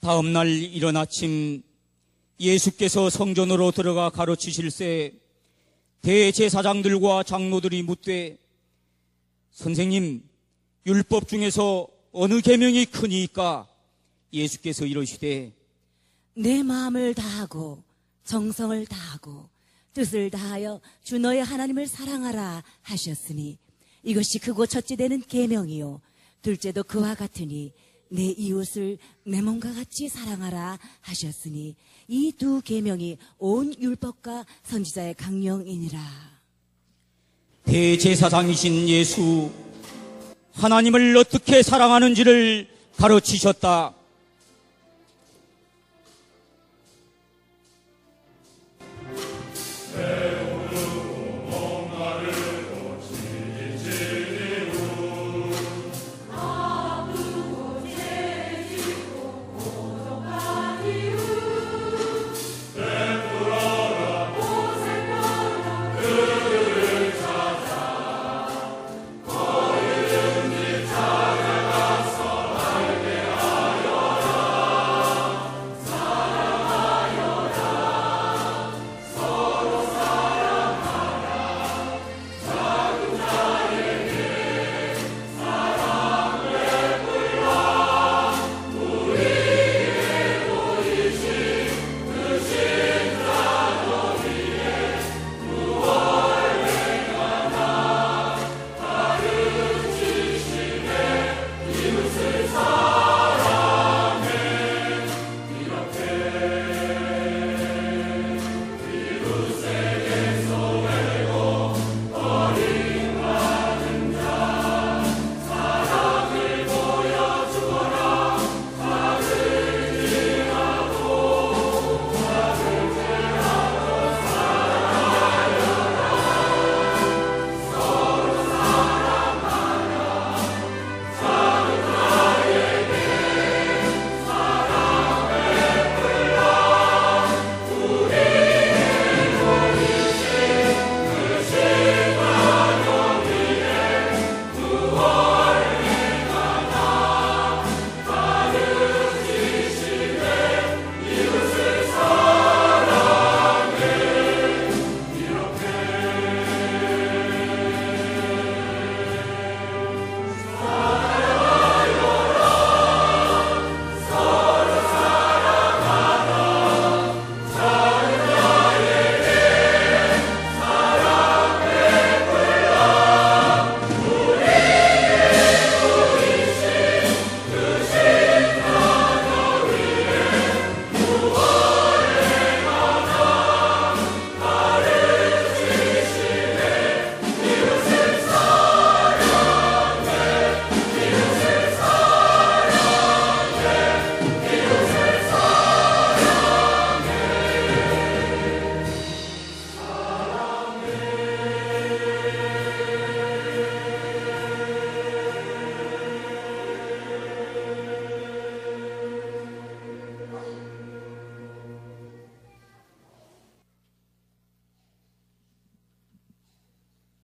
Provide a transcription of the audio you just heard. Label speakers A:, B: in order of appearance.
A: 다음 날 이른 아침 예수께서 성전으로 들어가 가르치실새 대제사장들과 장로들이 묻되 선생님 율법 중에서 어느 계명이 크니까? 예수께서 이러시되
B: 내 마음을 다하고 정성을 다하고 뜻을 다하여 주 너의 하나님을 사랑하라 하셨으니 이것이 크고 첫째 되는 계명이요. 둘째도 그와 같으니 내 이웃을 내 몸과 같이 사랑하라 하셨으니 이 두 계명이 온 율법과 선지자의 강령이니라
A: 대제사장이신 예수 하나님을 어떻게 사랑하는지를 가르치셨다.